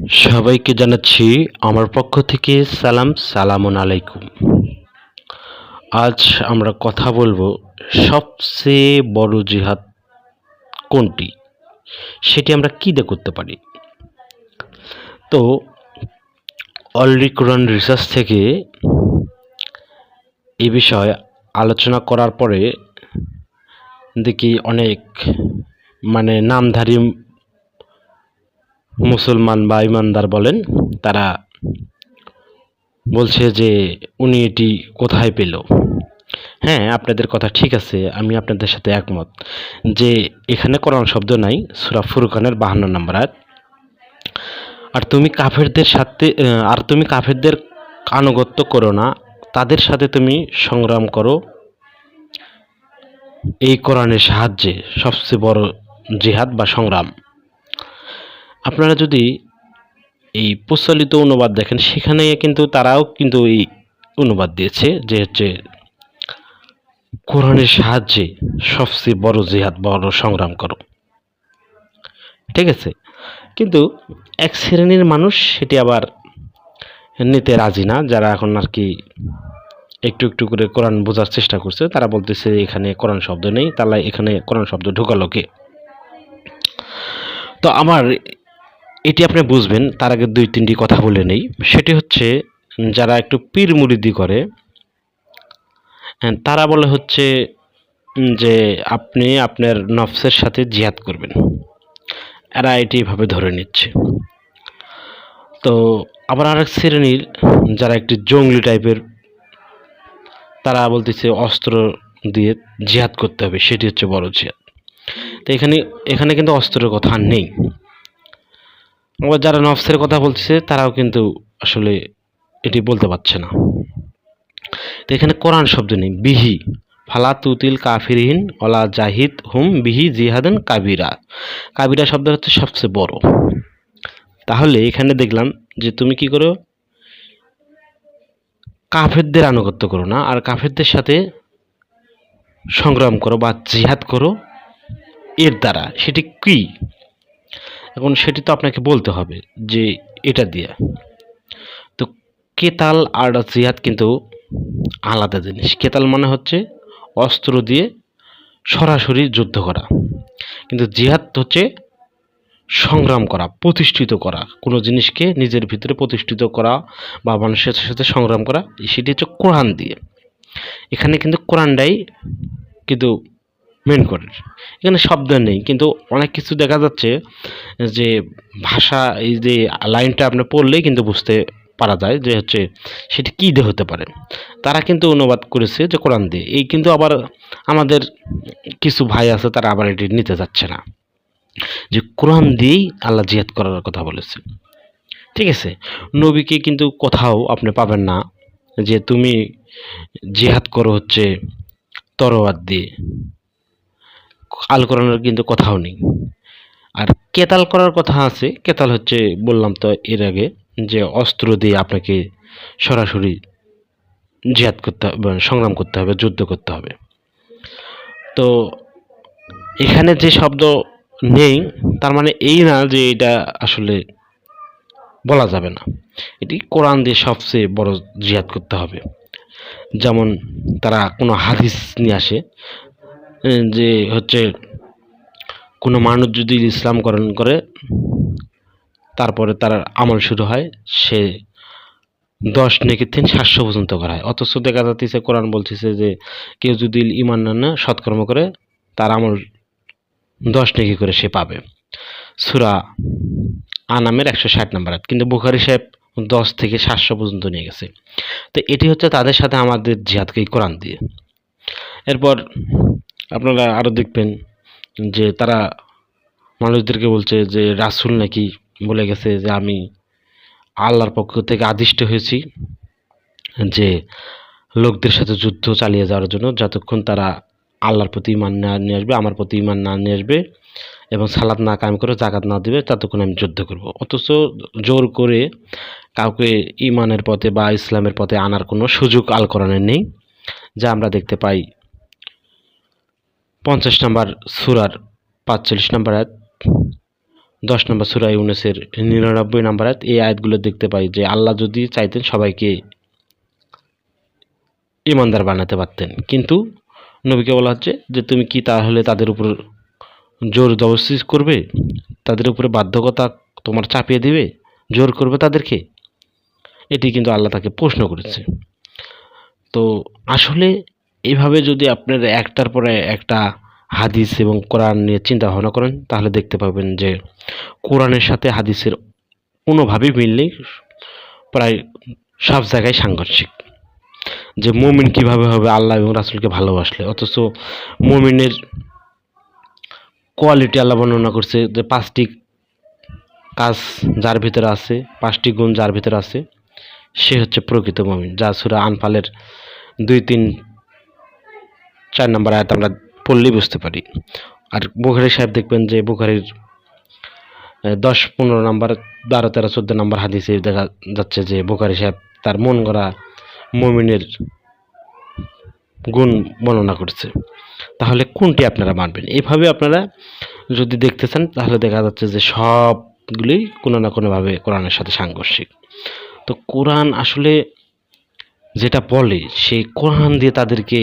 সবাইকে জানাচ্ছি আমার পক্ষ থেকে সালাম, সালামুন আলাইকুম। আজ আমরা কথা বলব সবচেয়ে বড় জিহাদ কোনটি? সেটি আমরা কী দিয়ে করতে পারি? তো অলরেডি কোরআন রিসার্চ থেকে এ বিষয়ে আলোচনা করার পরে দেখি অনেক মানে নামধারী মুসলমান বা ইমানদার বলেন, তারা বলছে যে উনি এটি কোথায় পেল। হ্যাঁ আপনাদের কথা ঠিক আছে, আমি আপনাদের সাথে একমত। যে এখানে কোরআন শব্দ নাই, সুরা ফুরকানের বাহান্ন নম্বর আর তুমি কাফেরদের সাথে আর তুমি কাফেরদের আনুগত্য করো না, তাদের সাথে তুমি সংগ্রাম করো। এই কোরআনের সাহায্যে সবচেয়ে বড় জিহাদ বা সংগ্রাম। আপনারা যদি এই প্রচলিত অনুবাদ দেখেন, সেখানে কিন্তু তারাও কিন্তু এই অনুবাদ দিয়েছে যে হচ্ছে কোরআনের সাহায্যে সবচেয়ে বড় জিহাদ, বড় সংগ্রাম করো। ঠিক আছে? কিন্তু এক শ্রেণির মানুষ সেটি আবার নিতে রাজি না। যারা এখন আর কি একটু একটু করে কোরআন বোঝার চেষ্টা করছে, তারা বলতেছে এখানে কোরআন শব্দ নেই, তাহলে এখানে কোরআন শব্দ ঢোকালো কে? তো আমার এটি আপনি বুঝবেন, তার আগে দুই তিনটি কথা বলে নেই। সেটি হচ্ছে, যারা একটু পীর মুরিদি করে, তারা বলে হচ্ছে, যে আপনি আপনার নফসের সাথে জিহাদ করবেন। এরা এটি এভাবে ধরে নিচ্ছে। তো আবার আরেক শ্রেণির, যারা একটি জঙ্গলি টাইপের, তারা বলতেছে অস্ত্র দিয়ে জিহাদ করতে হবে, সেটি হচ্ছে বড় জিহাদ। তো এখানে এখানে কিন্তু অস্ত্রের কথা নেই। আবার যারা নফসের কথা বলছে তারাও কিন্তু আসলে এটি বলতে পারছে না। তো এখানে কোরআন শব্দ নেই, বিহি। ফালা তুতিল কাফিরহীন অলা জাহিদ হুম বিহি জিহাদান কাবিরা। কাবিরা শব্দ হচ্ছে সবচেয়ে বড়। তাহলে এখানে দেখলাম যে তুমি কি করো? কাফেরদের আনুগত্য করো না, আর কাফেরদের সাথে সংগ্রাম করো বা জিহাদ করো। এর দ্বারা সেটি কি? এখন সেটি তো আপনাকে বলতে হবে যে এটা দিয়ে। তো কেতাল আর জিহাদ কিন্তু আলাদা জিনিস। কেতাল মানে হচ্ছে অস্ত্র দিয়ে সরাসরি যুদ্ধ করা। কিন্তু জিহাদ হচ্ছে সংগ্রাম করা, প্রতিষ্ঠিত করা। কোনো জিনিসকে নিজের ভিতরে প্রতিষ্ঠিত করা বা মানুষের সাথে সংগ্রাম করা, সেটি হচ্ছে কোরআন দিয়ে। এখানে কিন্তু কোরআনটাই কিন্তু মেন করে। এখানে শব্দ নেই, কিন্তু অনেক কিছু দেখা যাচ্ছে যে ভাষা, এই যে লাইনটা আপনি পড়লেই কিন্তু বুঝতে পারা যায় যে হচ্ছে সেটি কী দিয়ে হতে পারে। তারা কিন্তু অনুবাদ করেছে যে কোরআন দিয়ে। এই কিন্তু আবার আমাদের কিছু ভাই আছে, তারা আবার এটি নিতে যাচ্ছে না। যে কোরআন দিয়েই আল্লাহ জিহাদ করার কথা বলেছে ঠিক আছে? নবীকে কিন্তু কোথাও আপনি পাবেন না যে তুমি জিহাদ করো হচ্ছে তরোয়ার দিয়ে। আল কোরআনের কিন্তু কোথাও নেই। আর কেতাল করার কথা আছে, কেতাল হচ্ছে বললাম তো এর আগে যে অস্ত্র দিয়ে আপনাকে সরাসরি জিহাদ করতে হবে সংগ্রাম করতে হবে, যুদ্ধ করতে হবে। তো এখানে যে শব্দ নেই, তার মানে এই না যে এটা আসলে বলা যাবে না। এটি কোরআন দিয়ে সবচেয়ে বড় জিহাদ করতে হবে। যেমন তারা কোনো হাদিস নিয়ে আসে যে হচ্ছে কোনো মানুষ যদি ইসলাম গ্রহণ করে, তারপরে তার আমল শুরু হয়, সে দশ নেকি তিন সাতশো পর্যন্ত করা হয়। অথচ দেখা যাচ্ছে, কোরআন বলতেছে যে কেউ যদি ইমান না না সৎকর্ম করে, তার আমল দশ নেকি করে সে পাবে। সুরা আনামের একশো ষাট নাম্বার। কিন্তু বুখারি সাহেব দশ থেকে সাতশো পর্যন্ত নিয়ে গেছে। তো এটি হচ্ছে তাদের সাথে আমাদের জিহাদকে কোরআন দিয়ে। এরপর আপনারা আরও দেখবেন যে তারা মানুষদেরকে বলছে যে রাসূল নাকি বলে গেছে যে আমি আল্লাহর পক্ষ থেকে আদিষ্ট হয়েছি যে লোকদের সাথে যুদ্ধ চালিয়ে যাওয়ার জন্য যতক্ষণ তারা আল্লাহর প্রতি ইমান না নিয়ে আসবে, আমার প্রতি ইমান না নিয়ে আসবে এবং সালাদ না কায়েম করে জাকাত না দেবে, ততক্ষণ আমি যুদ্ধ করব। অথচ জোর করে কাউকে ইমানের পথে বা ইসলামের পথে আনার কোনো সুযোগ আল কোরআনের নেই, যা আমরা দেখতে পাই পঞ্চাশ নম্বর সুরার পাঁচচল্লিশ নম্বর আয়াত, দশ নম্বর সুরা ইউনুসের নিরানব্বই নম্বর আয়াত, এই আয়াতগুলো দেখতে পাই যে আল্লাহ যদি চাইতেন সবাইকে ইমানদার বানাতে পারতেন। কিন্তু নবীকে বলা হচ্ছে যে তুমি কি তাহলে তাদের উপর জোর জবরদস্তি করবে? তাদের উপরে বাধ্যকতা তোমার চাপিয়ে দিবে? জোর করবে তাদেরকে? এটি কিন্তু আল্লাহ তাকে প্রশ্ন করেছে। তো আসলে এইভাবে যদি আপনার একটার পরে একটা হাদিস এবং কোরআন নিয়ে চিন্তা ভাবনা করেন, তাহলে দেখতে পাবেন যে কোরআনের সাথে হাদিসের কোনোভাবেই মিল নেই, প্রায় সব জায়গায় সাংঘর্ষিক। যে মুমিন কীভাবে হবে, আল্লাহ এবং রাসুলকে ভালোবাসলে, অথচ মুমিনের কোয়ালিটি আল্লাহ বর্ণনা করছে যে পাঁচটি কাজ যার ভিতরে আছে, পাঁচটি গুণ যার ভিতরে আছে, সে হচ্ছে প্রকৃত মমিন, যা সুরা আনফালের দুই, তিন চার নম্বর আয়াত আমরা পড়লেই বুঝতে পারি। আর বুখারি সাহেব দেখবেন যে বুখারির দশ পনেরো নম্বর, বারো তেরো চোদ্দ নম্বর হাদিসে দেখা যাচ্ছে যে বুখারি সাহেব তার মন গড়া মমিনের গুণ বর্ণনা করছে। তাহলে কোনটি আপনারা মানবেন? এইভাবে আপনারা যদি দেখতে চান, তাহলে দেখা যাচ্ছে যে সবগুলি কোনো না কোনোভাবে কোরআনের সাথে সাংঘর্ষিক। তো কোরআন আসলে যেটা বলে, সেই কোরআন দিয়ে তাদেরকে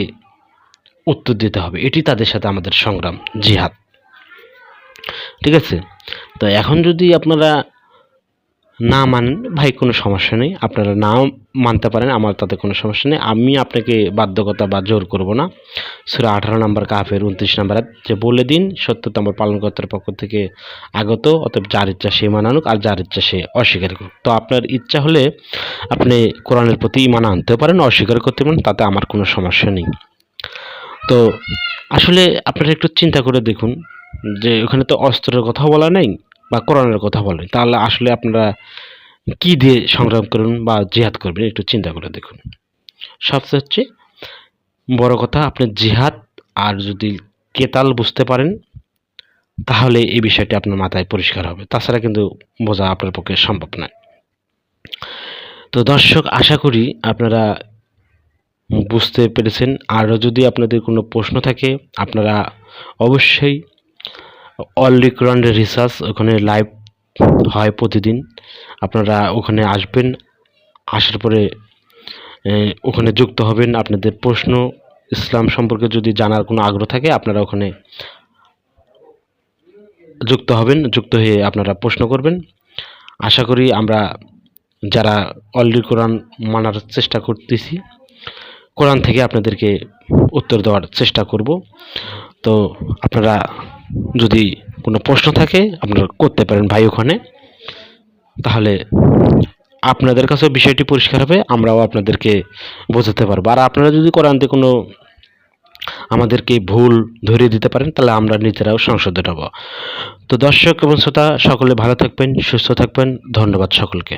উত্তর দিতে হবে। এটি তাদের সাথে আমাদের সংগ্রাম, জিহাদ। ঠিক আছে? তো এখন যদি আপনারা না মানেন, ভাই, কোনো সমস্যা নেই। আপনারা নাও মানতে পারেন, আমার তাতে কোনো সমস্যা নেই। আমি আপনাকে বাধ্যকতা বা জোর করব না। সুরা আঠারো নম্বর কাফের উনত্রিশ নম্বর যে বলে দিন, সত্যতা আমার পালনকর্তার পক্ষ থেকে আগত, অতএব যার ইচ্ছা সে মানানুক আর যার ইচ্ছা সে অস্বীকার করুক। তো আপনার ইচ্ছা হলে আপনি কোরআনের প্রতি ইমান আনতেও পারেন, অস্বীকার করতে পারেন, তাতে আমার কোনো সমস্যা নেই। তো আসলে আপনারা একটু চিন্তা করে দেখুন যে ওখানে তো অস্ত্রের কথা বলা নেই বা কোরআনের কথা বলা তাহলে আসলে আপনারা কি দিয়ে সংগ্রাম করুন বা জিহাদ করবেন একটু চিন্তা করে দেখুন। সবচেয়ে হচ্ছে, বড় কথা আপনি জিহাদ আর যদি কেতাল বুঝতে পারেন, তাহলে এই বিষয়টি আপনার মাথায় পরিষ্কার হবে। তাছাড়া কিন্তু বোঝা আপনার পক্ষে সম্ভব নয়। তো দর্শক, আশা করি আপনারা বুঝতে পেরেছেন। আরও যদি আপনাদের কোনো প্রশ্ন থাকে, আপনারা অবশ্যই অল রিকরান্ডের রিসার্চ ওখানে লাইভ হয় প্রতিদিন। আপনারা ওখানে আসবেন, আসার পরে ওখানে যুক্ত হবেন। আপনাদের প্রশ্ন, ইসলাম সম্পর্কে যদি জানার কোনো আগ্রহ থাকে, আপনারা ওখানে যুক্ত হবেন, যুক্ত হয়ে আপনারা প্রশ্ন করবেন। আশা করি আমরা যারা অলরেডি কোরআন মানার চেষ্টা করতেছি কোরআন থেকে আপনাদেরকে উত্তর দেওয়ার চেষ্টা করব। তো আপনারা যদি কোনো প্রশ্ন থাকে, আপনারা করতে পারেন ভাই ওখানে। তাহলে আপনাদের কাছেও বিষয়টি পরিষ্কার হবে, আমরাও আপনাদেরকে বোঝাতে পারব। আর আপনারা যদি কোরআন থেকে কোনো আমাদেরকে ভুল ধরিয়ে দিতে পারেন, তাহলে আমরা নিজেরাও সংশোধন হব। তো দর্শক এবং শ্রোতা, সকলে ভালো থাকবেন, সুস্থ থাকবেন। ধন্যবাদ সকলকে।